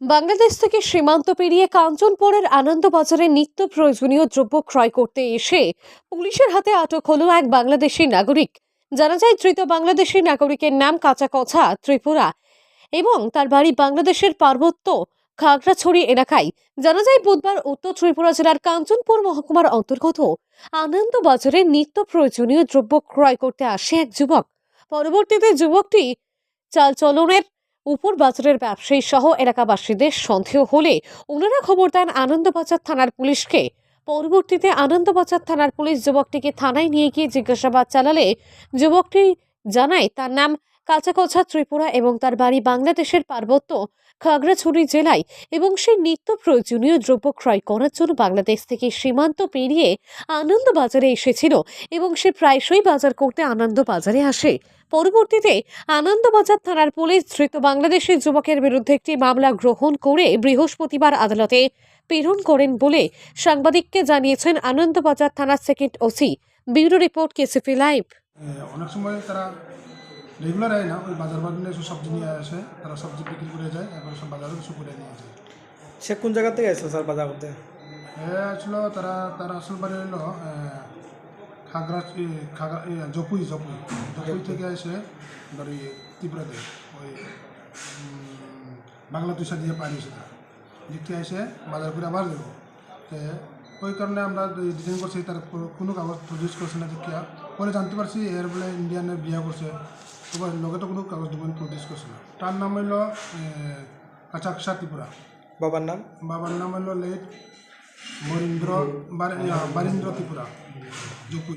বাংলাদেশ থেকে সীমান্ত পেরিয়ে কাঞ্চনপুরের আনন্দবাজারে নিত্য প্রয়োজনীয় দ্রব্য ক্রয় করতে এসে পুলিশের হাতে আটক হলো এক বাংলাদেশি নাগরিক। জানা যায়, ধৃত বাংলাদেশি নাগরিকের নাম কাঁচাকছা ত্রিপুরা এবং তার বাড়ি বাংলাদেশের পার্বত্য খাগড়াছড়ি এলাকায়। জানা যায়, বুধবার উত্তর ত্রিপুরা জেলার কাঞ্চনপুর মহকুমার অন্তর্গত আনন্দবাজারে নিত্য প্রয়োজনীয় দ্রব্য ক্রয় করতে আসে এক যুবক। পরবর্তীতে যুবকটি চালচলনের উপর বাজারের ব্যবসায়ী সহ এলাকাবাসীদের সন্দেহ হলে ওনারা খবর দেন আনন্দবাজার থানার পুলিশকে। পরবর্তীতে আনন্দবাজার থানার পুলিশ যুবকটিকে থানায় নিয়ে গিয়ে জিজ্ঞাসাবাদ চালালে যুবকটি জানায় তার নাম কাঁচাকোছা, ত্রিপুরা এবং তার বাড়ি বাংলাদেশের পার্বত্য খাগড়াছড়ি জেলায় এবং সে নিত্য প্রয়োজনীয় দ্রব্য ক্রয় করার জন্য বাংলাদেশ থেকে সীমান্ত পেরিয়ে আনন্দবাজারে এসেছিল এবং সে প্রায়শই বাজার করতে আনন্দবাজারে আসে। পরবর্তীতে আনন্দবাজার থানার পুলিশ ধৃত বাংলাদেশের যুবকের বিরুদ্ধে একটি মামলা গ্রহণ করে বৃহস্পতিবার আদালতে প্রেরণ করেন বলে সাংবাদিককে জানিয়েছেন আনন্দবাজার থানার second OC. Bureau report KCP live. অনেক সময় তারা রেগুলার আয় না ওই বাজার বাজারে এসব সবজি নিয়ে আসে তারা সবজি বিক্রি করে যায় এবার সব বাজারে কিছু করে নিয়ে যায়। সে কোন জায়গা থেকে এসেছে স্যার বাজার করতে? আসলো তারা তার আসল বাড়ি হলো খাগড়া খাগড়া জপুই জপুই। জপুই থেকে এসে ধর ত্রিপুরাতে ওই বাংলা তুষা দিয়ে পানি সেটা দেখতে এসে বাজার করে আবার দেবো। তো ওই কারণে আমরা ডিজাইন করছি তার কোনো কাগজ প্রডিউস করছে না যে দেখিয়া পরে জানতে পারছি এর বলে ইন্ডিয়ানের বিয়া করছে। এবার লগেতো কোনো কাগজ ডকুমেন্ট প্রডিউস করছে না। তার নাম হইল কাছাকসা ত্রিপুরা। বাবার নাম? বাবার নাম হলো লেট বরীন্দ্র বারিন্দ্র ত্রিপুরা জপুই